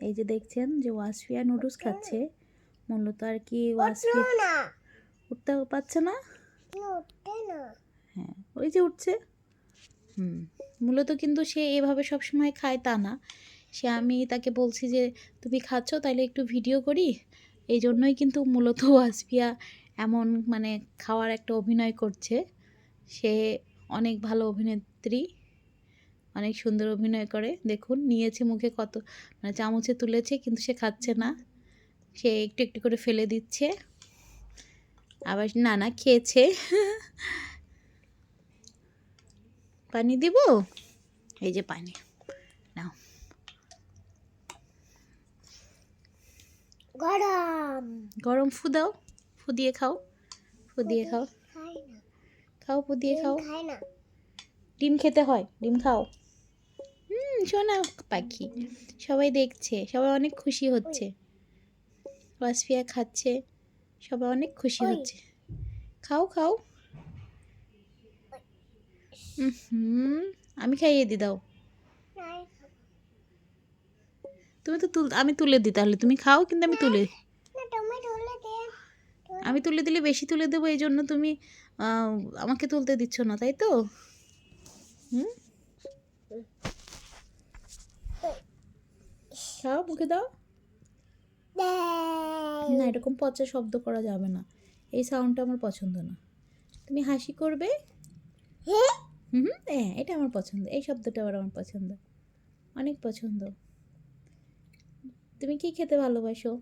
এই যে দেখছেন যে ওয়াসফিয়া নুডলস খাচ্ছে। মূলত আর কি ওয়াসফিয়া উঠতে পারছে না? হ্যাঁ ওই যে উঠছে। হুম মূলত কিন্তু সে এভাবে সব সময় খায় তা না। সে আমি তাকে বলছি যে তুমি খাচ্ছ তাহলে একটু ভিডিও করি। এই জন্যই কিন্তু মূলত ওয়াসফিয়া এমন মানে খাওয়ার একটা অভিনয় করছে। সে অনেক ভালো অভিনেত্রী। অনেক সুন্দর অভিনয় করে। দেখুন নিয়েছে মুখে কত মানে চামচে তুলেছে কিন্তু সে খাচ্ছে না। সে একটু একটু করে ফেলে দিচ্ছে। আবার না না খেয়েছে। পানি দিব? এই যে পানি। নাও। গরম। গরম ফু দাও। ফু দিয়ে খাও। ফু দিয়ে খাও। খাও ফু দিয়ে খাও। ডিম খেতে হয়? ডিম খাও? হুম শোনা পাখি। সবাই দেখছে সবাই অনেক খুশি হচ্ছে। ওয়াসফিয়া খাচ্ছে সবাই অনেক খুশি হচ্ছে। খাও খাও। হুম আমি খাইয়ে দি দাও। তুমি তো তুল আমি তুলে দিই তাহলে। তুমি খাও কিন্তু আমি তুলে না তুমি তুলে দে। আমি তুলে দিলে বেশি তুলে দেবো এই জন্য তুমি আহ, আমাকে তুলতে দিচ্ছ না তাই তো? হুম খাও মুখে দাও। না এরকম পচা শব্দ করা যাবে না। এই সাউন্ডটা আমার পছন্দ না। তুমি হাসি করবে? হুম হুম, হ্যাঁ এটা আমার পছন্দ। এই শব্দটা আবার আমার পছন্দ। অনেক পছন্দ। তুমি কি খেতে ভালোবাসো?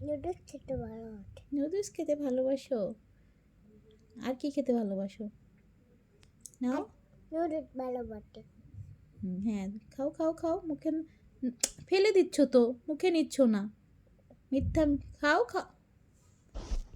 নুডলস খেতে ভালো ওঠে নুডলস খেতে ভালোবাসো? আর কি খেতে ভালোবাসো? নাও। নুডলস ভালো বটে হ্যাঁ খাও খাও খাও, মুখে ফেলে দিচ্ছ তো, মুখে নিচ্ছ না। মিথ্যা, খাও খাও।